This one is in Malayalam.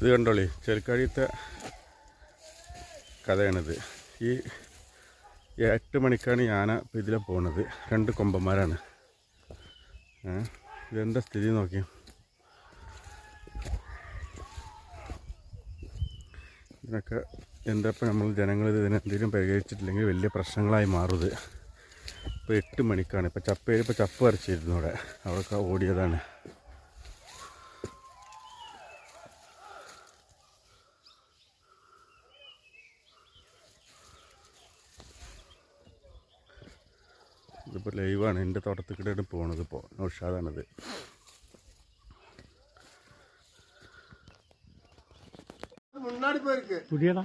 ഇത് കണ്ടോളി ചെറുക്കാഴിയത്തെ കഥയാണിത്. ഈ എട്ട് മണിക്കാണ് ഞാൻ ഇതിലെ പോണത്. രണ്ട് കൊമ്പന്മാരാണ്. ഇതെന്താ സ്ഥിതി നോക്കി ഇതിനൊക്കെ എന്താ ഇപ്പം നമ്മൾ ജനങ്ങൾ ഇതിനെന്തെങ്കിലും പരിഹരിച്ചിട്ടില്ലെങ്കിൽ വലിയ പ്രശ്നങ്ങളായി മാറും ഇത് ഇപ്പോൾ എട്ട് മണിക്കാണ്. ഇപ്പോൾ ചപ്പേ ഇപ്പോൾ ചപ്പ് വരച്ചിരുന്നു അവിടെ അവിടെയൊക്കെ ഓടിയതാണ്. ഇതിപ്പോൾ ലൈവാണ് എന്റെ തോട്ടത്തിൽ കൂടെയാണ് ഇപ്പോൾ ഉഷാദാണത് പുതിയതാ?